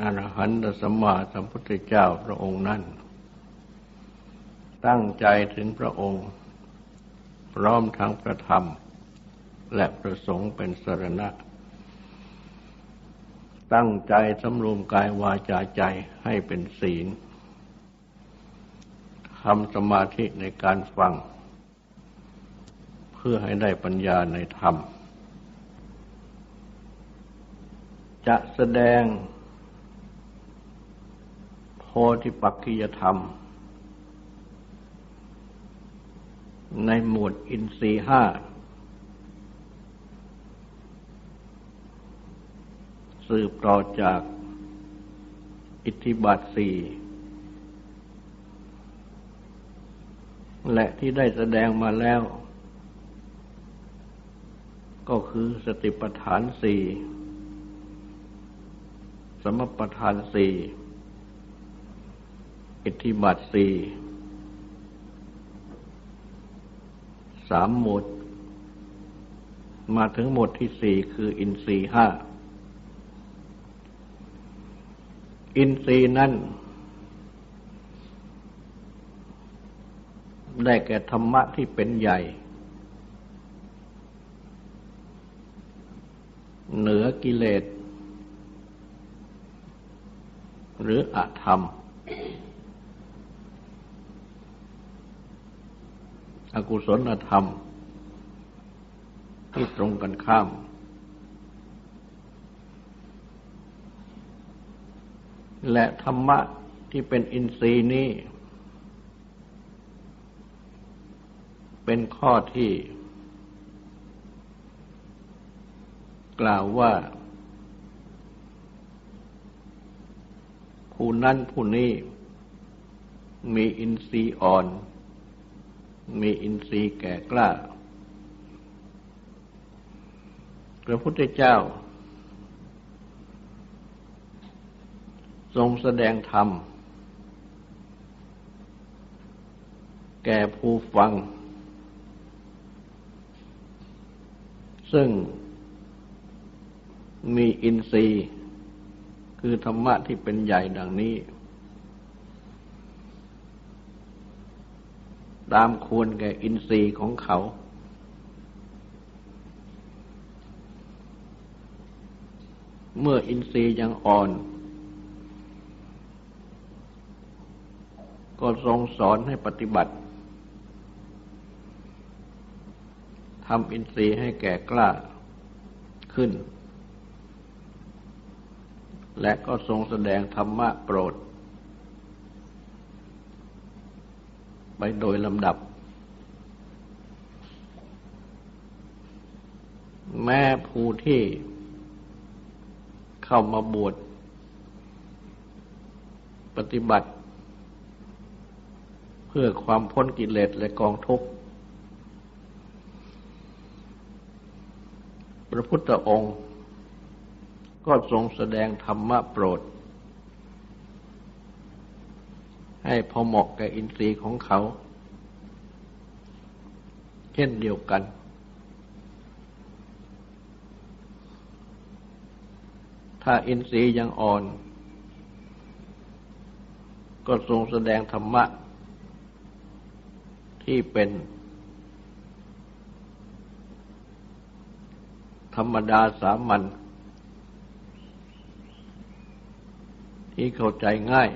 อรหันตสัมมาสัมพุทธเจ้าพระองค์นั้น ตั้งใจถึงพระองค์ พร้อมทั้งพระธรรม และประสงค์เป็นสรณะ ตั้งใจสำรวมกายวาจาใจให้เป็นศีลทำสมาธิในการฟัง เพื่อให้ได้ปัญญาในธรรม จะแสดง พธิปักขิยธรรม ในหมวดอินทรีห้า สืบต่อจากอิทธิบาทสี่และที่ได้แสดงมาแล้ว ก็คือสติปัฏฐานสี่สมปัฏฐานสี่ อิทธิบาทสี่สามหมดมาถึงหมดที่สี่คืออินทรีห้า อินทรีนั้น ได้แก่ธรรมะที่เป็นใหญ่ เหนือกิเลส หรืออธรรม อกุศลธรรม ที่ตรงกันข้าม และธรรมะที่เป็นอินทรีย์นี้ เป็นข้อที่ กล่าวว่าผู้นั้นผู้นี้มีอินทรีย์อ่อน มีอินทรีย์แก่กล้า พระพุทธเจ้า ทรงแสดงธรรม แก่ผู้ฟัง ซึ่งมีอินทรีย์ คือธรรมะที่เป็นใหญ่ดังนี้ ตามควรแก่อินทรีย์ของเขา เมื่ออินทรีย์ยังอ่อน ก็ทรงสอนให้ปฏิบัติทำอินทรีย์ให้แก่กล้าขึ้น และก็ทรงแสดงธรรมะโปรด ไปโดยลำดับ แม้ผู้ที่เข้ามาบวชปฏิบัติ เพื่อความพ้นกิเลสและกองทุกข์พระพุทธองค์ ก็ทรงแสดงธรรมะโปรด ให้พอเหมาะกับอินทรีย์ของเขา เช่นเดียวกัน ถ้าอินทรีย์ยังอ่อน ก็ทรงแสดงธรรมะ ที่เป็น ธรรมดาสามัญที่เข้าใจง่าย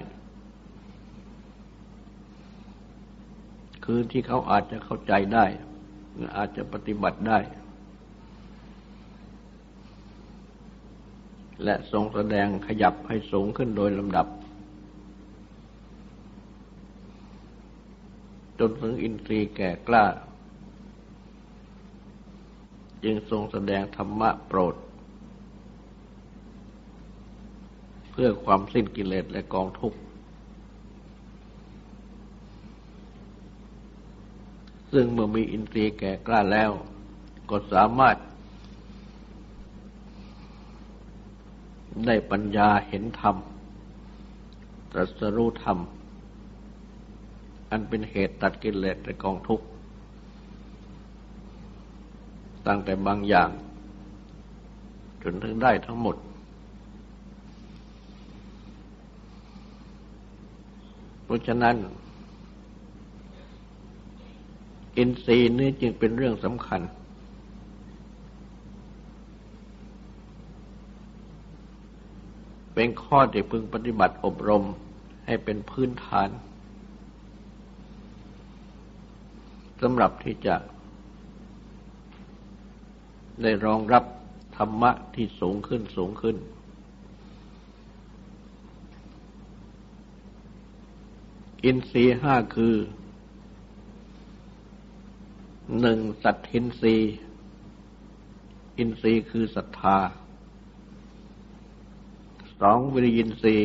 คือที่เขาอาจจะเข้าใจได้ อาจจะปฏิบัติได้ และทรงแสดงขยับให้สูงขึ้นโดยลำดับ จนถึงอินทรีย์แก่กล้า จึงทรงแสดงธรรมะโปรด เพื่อความสิ้นกิเลสและกองทุกข์ ซึ่งเมื่อมีอินทรีย์แก่กล้าแล้ว ก็สามารถ ได้ปัญญาเห็นธรรมตรัสรู้ธรรม อันเป็นเหตุตัดกิเลสและกองทุกข์ตั้งแต่บางอย่าง จนถึงได้ทั้งหมด เพราะฉะนั้น อินทรีย์นี้จึงเป็นเรื่องสำคัญ เป็นข้อที่พึงปฏิบัติอบรมให้เป็นพื้นฐานสำหรับที่จะ ได้รองรับธรรมะที่สูงขึ้นสูงขึ้น อินทรีย์ห้าคือ หนึ่งสัตทินรีอินทรีคือศรัทธาสองวิริยินทรี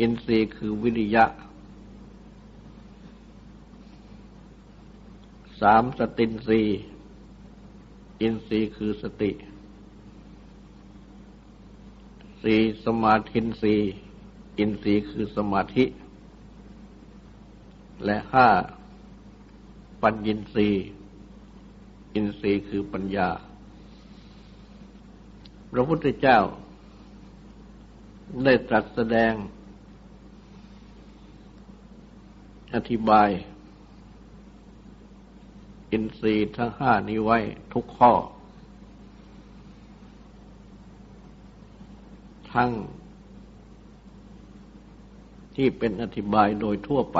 อินทรีคือวิริยะสามสตินทรีอินทรีคือสติสี่สมาธินทรีอินทรีย์คือสมาธิ และห้า ปัญญินทรีย์อินทรีย์คือปัญญา พระพุทธเจ้า ได้ตรัสแสดง อธิบาย อินทรีย์ทั้งห้านี้ไว้ทุกข้อ ทั้งที่เป็นอธิบายโดยทั่วไป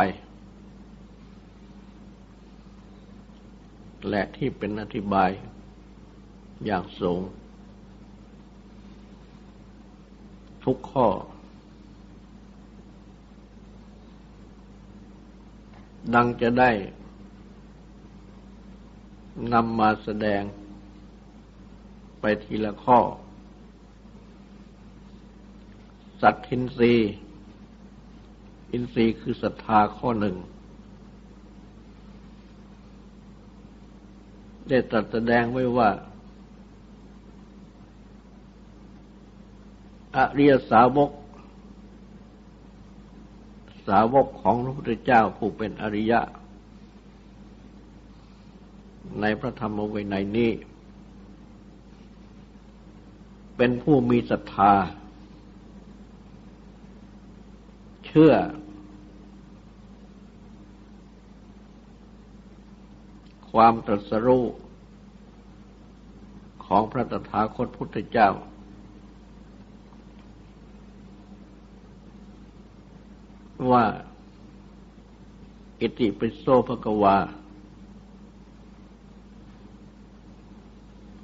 และที่เป็นอธิบายอย่างสูง ทุกข้อ ดังจะได้นำมาแสดงไปทีละข้อ สัตทินรีอินทรีย์คือศรัทธาข้อหนึ่ง ได้ตรัสแสดงไว้ว่า อริยสาวก สาวกของพระพุทธเจ้าผู้เป็นอริยะ ในพระธรรมวินัยนี้ เป็นผู้มีศรัทธา เชื่อ ความตรัสรู้ของพระตถาคตพุทธเจ้า ว่าอิติปิโสภกวา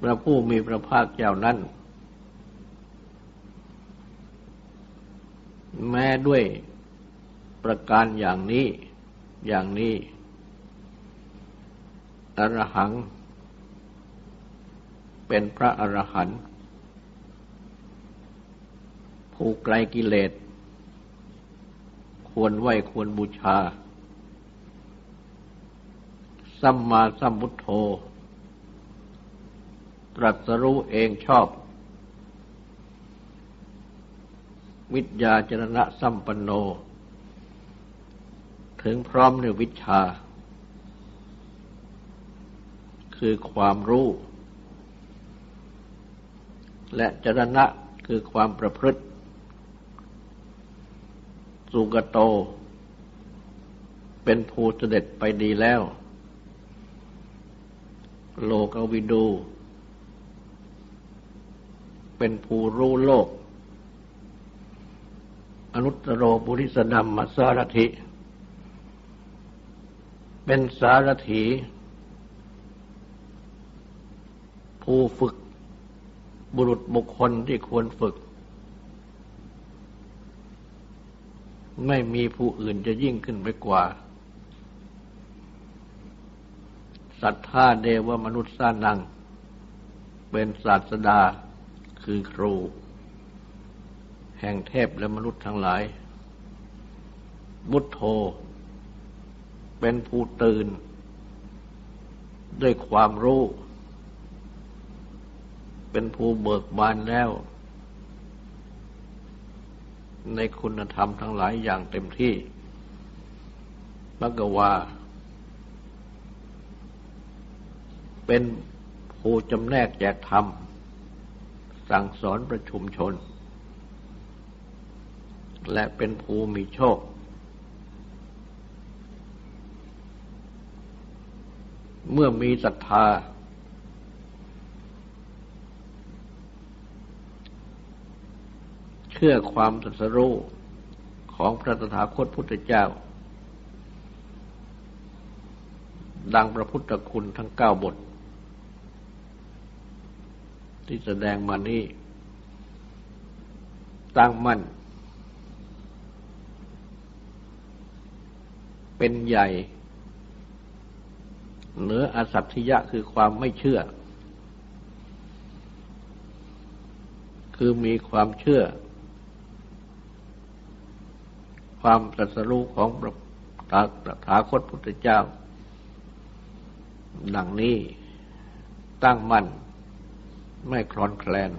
พระผู้มีพระภาคเจ้านั้น แม้ด้วยประการอย่างนี้อย่างนี้ อรหัง เป็นพระอรหันต์ผู้ไกลกิเลส ควรไหวควรบูชา สัมมาสัมพุทโธ ตรัสรู้เองชอบ วิทยาจรณะสัมปันโน ถึงพร้อมในวิชา คือความรู้ และจรณะคือความประพฤติ สุกโต เป็นภูเสด็จไปดีแล้ว โลกวิดู เป็นภูรู้โลก อนุตตรบุริสนัมมาสารถิเป็นสารถี ผู้ฝึกบุรุษบุคคลที่ควรฝึก ไม่มีผู้อื่นจะยิ่งขึ้นไปกว่าศรัทธาเดวมนุษย์สานัง เป็นศาสดาคือครู แห่งเทพและมนุษย์ทั้งหลาย บุตโธ เป็นผู้ตื่น ด้วยความรู้ เป็นผู้เบิกบานแล้ว ในคุณธรรมทั้งหลายอย่างเต็มที่มักวาเป็นผู้จำแนกแจกธรรม สั่งสอนประชุมชน และเป็นผู้มีโชค เมื่อมีศรัทธา เชื่อความตรัสรู้ของพระตถาคตพุทธเจ้า ดังพระพุทธคุณทั้งเก้าบท ที่แสดงมานี้ตั้งมั่น เป็นใหญ่ เหนืออสัตยะคือความไม่เชื่อ คือมีความเชื่อ ความตรัสรู้ของพระถาคตพุทธเจ้า ดังนี้ตั้งมั่นไม่คลอนแคลน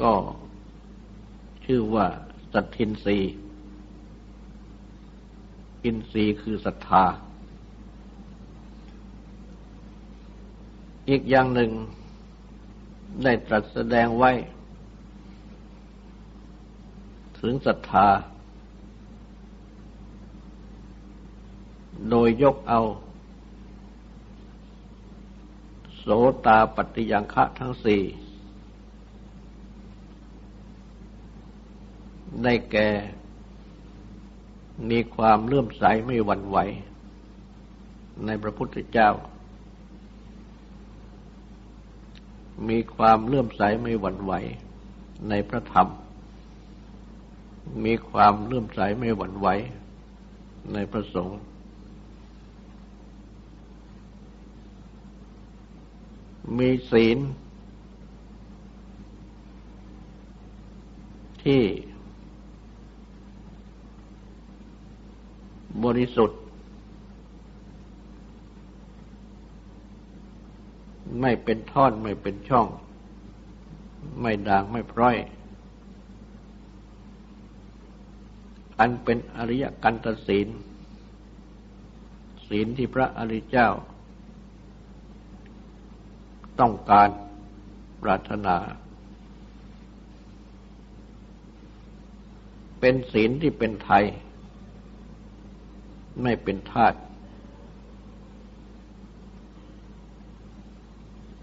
ก็ชื่อว่าสัตทินรีอินทรีย์คือศรัทธา อีกอย่างหนึ่งได้ตรัสแสดงไว้ ถึงศรัทธา โดยยกเอา โสตาปฏิยังคะทั้งสี่ได้แก่ มีความเลื่อมใสไม่หวั่นไหว ในพระพุทธเจ้า มีความเลื่อมใสไม่หวั่นไหว ในพระธรรม มีความเลื่อมใสไม่หวั่นไหวในพระสงฆ์มีศีล ที่ บริสุทธิ์ ไม่เป็นท่อนไม่เป็นช่อง ไม่ด่างไม่พร้อย อันเป็นอริยกันตศีล ศีลที่พระอริยเจ้า ต้องการปรารถนา เป็นศีลที่เป็นไทย ไม่เป็นธาตุ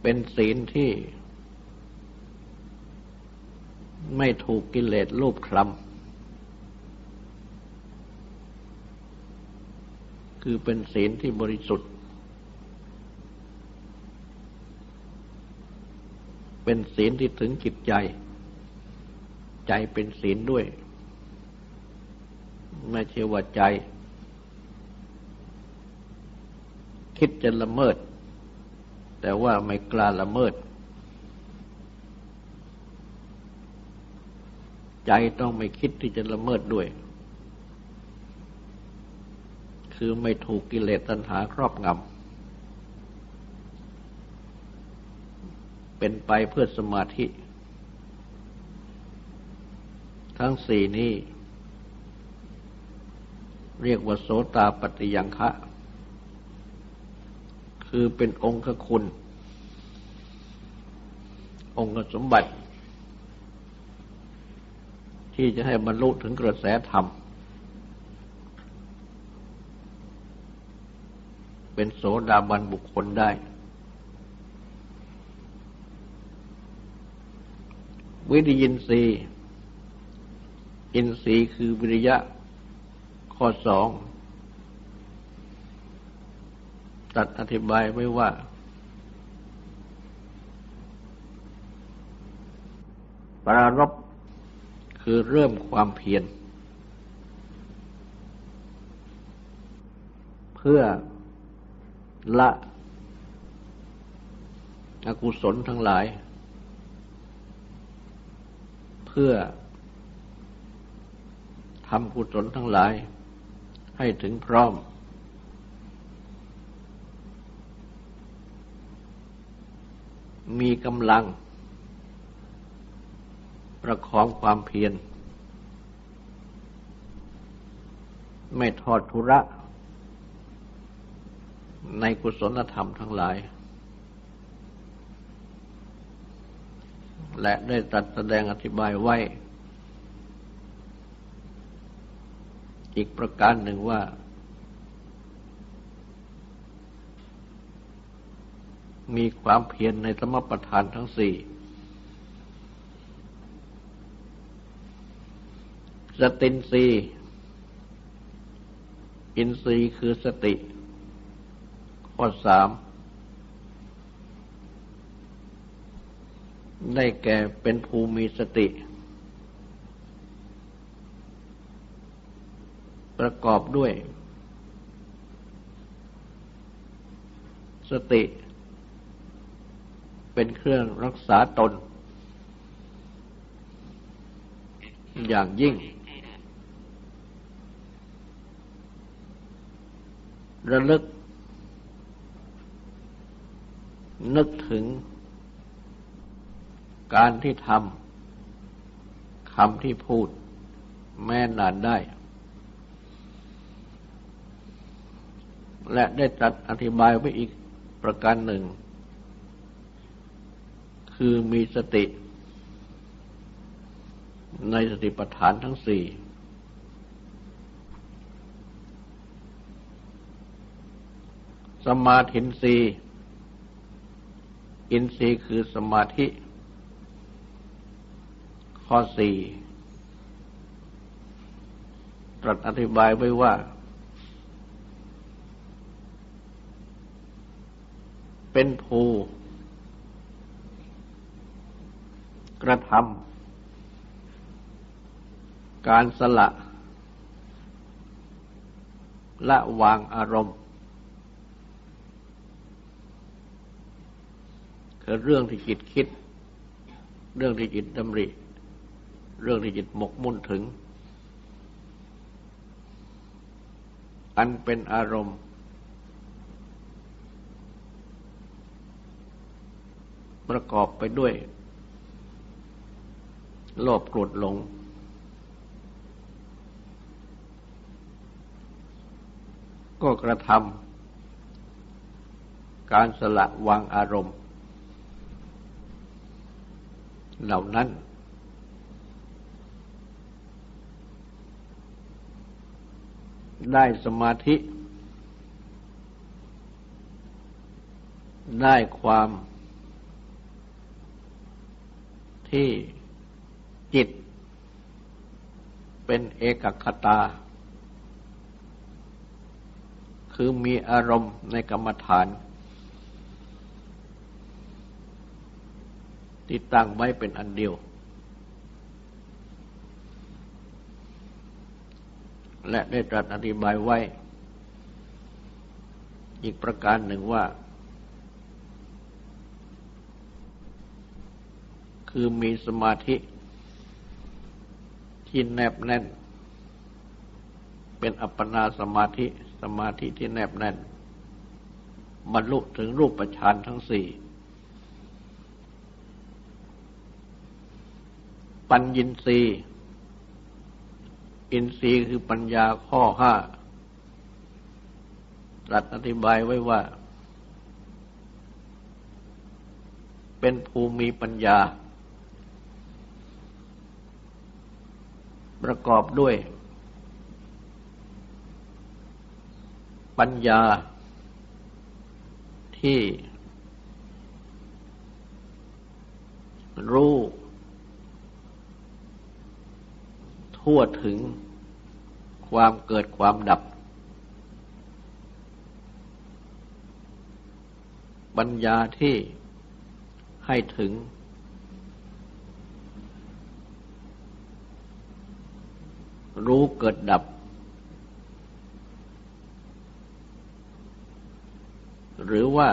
เป็นศีลที่ไม่ถูกกิเลสรูปคลำ คือเป็นศีลที่บริสุทธิ์ เป็นศีลที่ถึงจิตใจ ใจเป็นศีลด้วย ไม่เชื่อว่าใจ คิดจะละเมิด แต่ว่าไม่กล้าละเมิด ใจต้องไม่คิดที่จะละเมิดด้วย คือไม่ถูกกิเลสตัณหาครอบงำ เป็นไปเพื่อสมาธิ ทั้งสี่นี้ เรียกว่าโสตาปฏิยังคะ คือเป็นองค์คุณ องค์สมบัติ ที่จะให้บรรลุถึงกระแสธรรม เป็นโสดาบันบุคคลได้ วิริยินทรีย์อินทรีย์คือวิริยะ ข้อสอง ตัดอธิบายไว้ว่า ปรารบคือเริ่มความเพียร เพื่อ ละอกุศลทั้งหลาย เพื่อทำกุศลทั้งหลาย ให้ถึงพร้อม มีกำลัง ประคองความเพียร ไม่ทอดทุระ ในกุศลธรรมทั้งหลาย และได้ตรัสแสดงอธิบายไว้ อีกประการหนึ่งว่า มีความเพียรในสมประทานทั้งสี่ สตินรีอินทรีย์คือสติ ข้อสามได้แก่เป็นภูมิสติ ประกอบด้วย สติ เป็นเครื่องรักษาตน อย่างยิ่ง ระลึก นึกถึงการที่ทำคำที่พูด แม่นานได้ และได้จัดอธิบายไว้อีกประการหนึ่ง คือมีสติ ในสติปัฏฐานทั้งสี่สมาธินรี อินทรีย์คือสมาธิ ข้อสี่ตรัสอธิบายไว้ว่า เป็นภูกระทำการสละ ละวางอารมณ์ คือเรื่องที่จิตคิด เรื่องที่จิตดำริ เรื่องที่จิตหมกมุ่นถึง อันเป็นอารมณ์ ประกอบไปด้วย โลภโกรธหลง ก็กระทำการสละวางอารมณ์ เหล่านั้น ได้สมาธิ ได้ความที่จิต เป็นเอกคตา คือมีอารมณ์ในกรรมฐาน ที่ตั้งไว้เป็นอันเดียว และได้ตรัสอธิบายไว้ อีกประการหนึ่งว่า คือมีสมาธิที่แนบแน่น เป็นอัปปนาสมาธิสมาธิที่แนบแน่น บรรลุถึงรูปฌานทั้งสี่ ปัญญินรีอินทรีย์คือปัญญาข้อห้าตรัสอธิบายไว้ว่า เป็นภูมิปัญญา ประกอบด้วย ปัญญาที่รู้ ทั่วถึงความเกิดความดับ ปัญญาที่ให้ถึง รู้เกิดดับ หรือว่า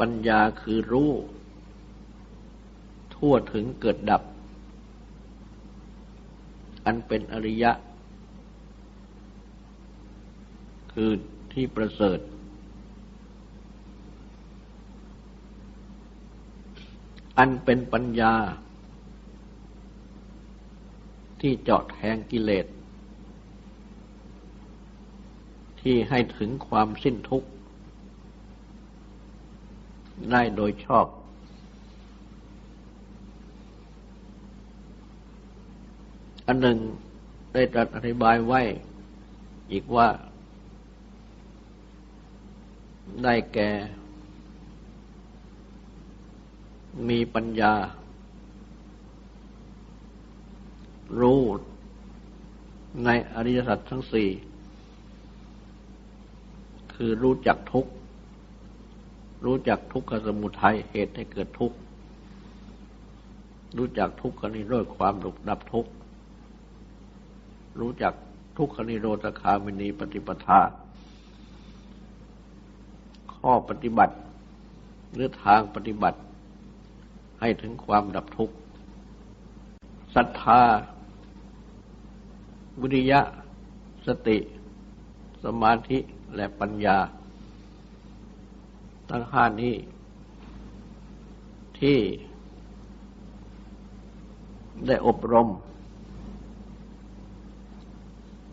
ปัญญาคือรู้ ทั่วถึงเกิดดับ อันเป็นอริยะ คือที่ประเสริฐ อันเป็นปัญญา ที่เจาะแทงกิเลส ที่ให้ถึงความสิ้นทุกข์ ได้โดยชอบ อันหนึ่งได้ตรัสอธิบายไว้ อีกว่า ได้แก่ มีปัญญา รู้ในอริยสัจทั้งสี่ คือรู้จักทุกรู้จักทุกขสมุทัยเหตุให้เกิดทุกข์ รู้จักทุกขนิโรธความดุดับทุกข์ รู้จักทุกขนิโรธคามินีปฏิปทา ข้อปฏิบัติหรือทางปฏิบัติ ให้ถึงความดับทุกข์ศรัทธา วิริยะ สติ สมาธิและปัญญา ทั้งห้านี้ ที่ได้อบรม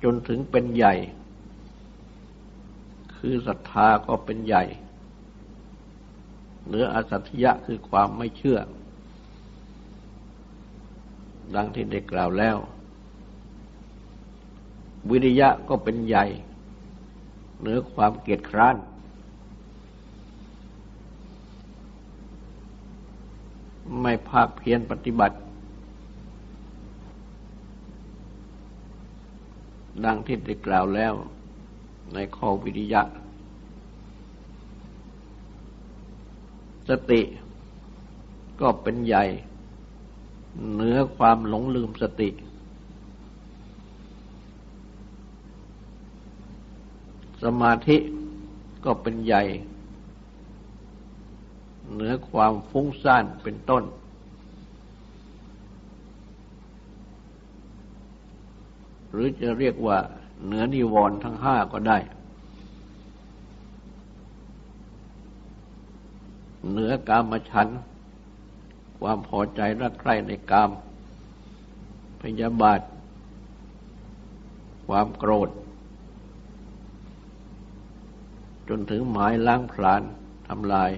จนถึงเป็นใหญ่ คือศรัทธาก็เป็นใหญ่ เหนืออสัตยะคือความไม่เชื่อ ดังที่ได้กล่าวแล้ว วิริยะก็เป็นใหญ่ เหนือความเกียจคร้านไม่ภาคเพียรปฏิบัติ ดังที่ได้กล่าวแล้วในข้อวิริยะ สติก็เป็นใหญ่เหนือความหลงลืมสติ สมาธิก็เป็นใหญ่ เหนือความฟุ้งซ่านเป็นต้น หรือจะเรียกว่าเหนือนิวรณ์ทั้งห้าก็ได้ เหนือกามฉัน ความพอใจรักใคร่ในกาม พยาบาท ความโกรธ จนถึงหมายล้างผลาญทำลาย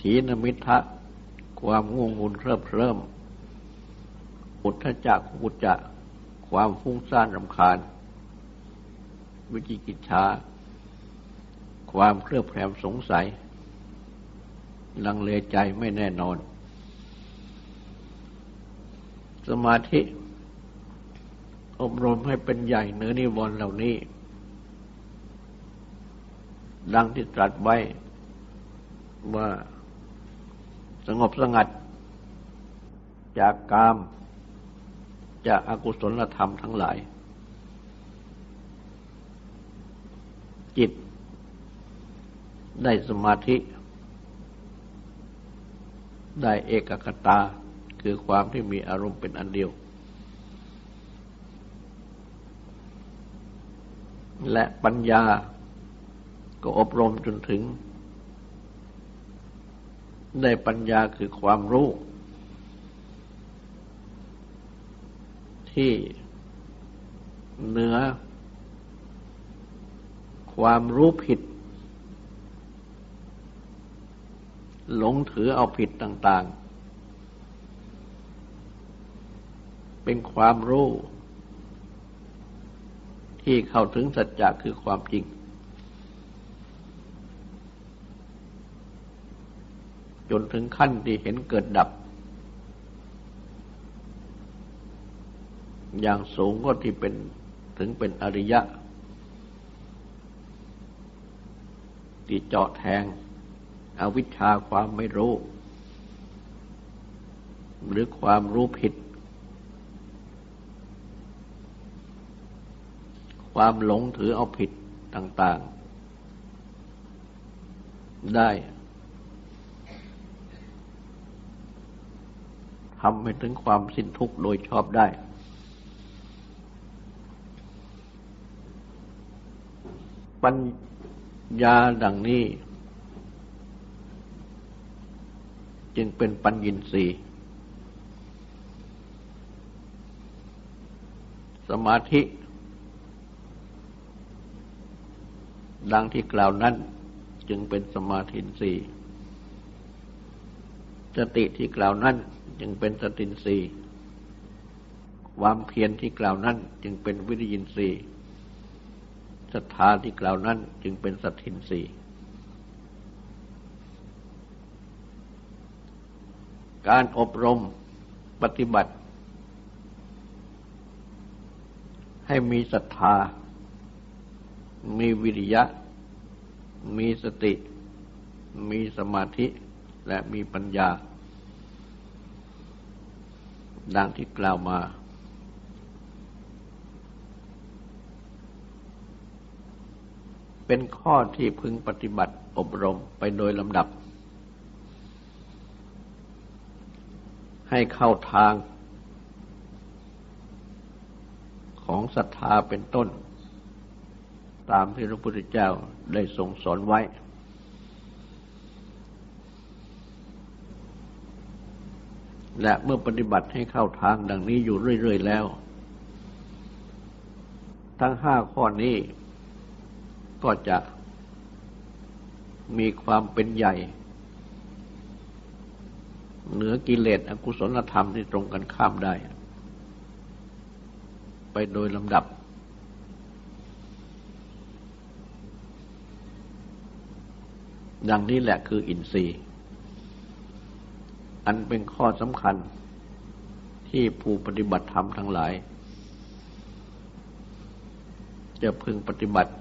ถีนมิทะ ความง่วงงุนเริบเริ่มอุทธจักกุจจะ ความฟุ้งซ่านรำคาญ วิจิกิจชา ความเครือบแคลงสงสัย ลังเลใจไม่แน่นอน สมาธิ อบรมให้เป็นใหญ่เนื้อนิวรณ์เหล่านี้ ดังที่ตรัสไว้ว่า สงบสงัด จากกาม จากอากุศลธรรมทั้งหลาย จิตได้สมาธิ ได้เอกคตาคือความที่มีอารมณ์เป็นอันเดียว และปัญญาก็อบรมจนถึง ได้ปัญญาคือความรู้ ที่เหนือ ความรู้ผิด หลงถือเอาผิดต่าง ๆ เป็นความรู้ ที่เข้าถึงสัจจะคือความจริง จนถึงขั้นที่เห็นเกิดดับ อย่างสูงก็ที่เป็นถึงเป็นอริยะ ที่เจาะแทง อวิชชาความไม่รู้ หรือความรู้ผิด ความหลงถือเอาผิดต่าง ๆ ได้ ทำให้ถึงความสิ้นทุกข์โดยชอบได้ ปัญญาดังนี้ จึงเป็นปัญญินทรีย์สมาธิ ดังที่กล่าวนั้นจึงเป็นสมาธินสีสติที่กล่าวนั้น จึงเป็นสตินสีความเพียรที่กล่าวนั้นจึงเป็นวิริยินสีศรัทธาที่กล่าวนั้นจึงเป็นสัตทินสีการอบรมปฏิบัติ ให้มีศรัทธา มีวิริยะ มีสติ มีสมาธิ และมีปัญญา ดังที่กล่าวมา เป็นข้อที่พึงปฏิบัติอบรมไปโดยลำดับ ให้เข้าทางของศรัทธาเป็นต้น ตามที่พระพุทธเจ้าได้ทรงสอนไว้ และเมื่อปฏิบัติให้เข้าทางดังนี้อยู่เรื่อย ๆ แล้ว ทั้งห้าข้อนี้ก็จะมีความเป็นใหญ่ เหนือกิเลสอกุศลธรรมที่ตรงกันข้ามได้ ไปโดยลำดับ ดังนี้แหละคืออินทรีย์ อันเป็นข้อสำคัญที่ผู้ปฏิบัติธรรมทั้งหลาย จะพึงปฏิบัติ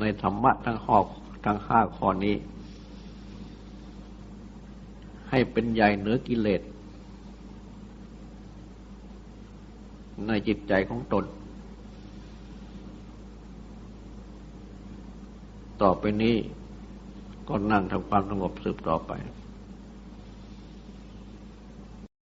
ในธรรมะทั้งข้อทั้งห้าข้อนี้ ให้เป็นใหญ่เหนือกิเลส ในจิตใจของตน ต่อไปนี้ก็นั่งทำความสงบสืบต่อไป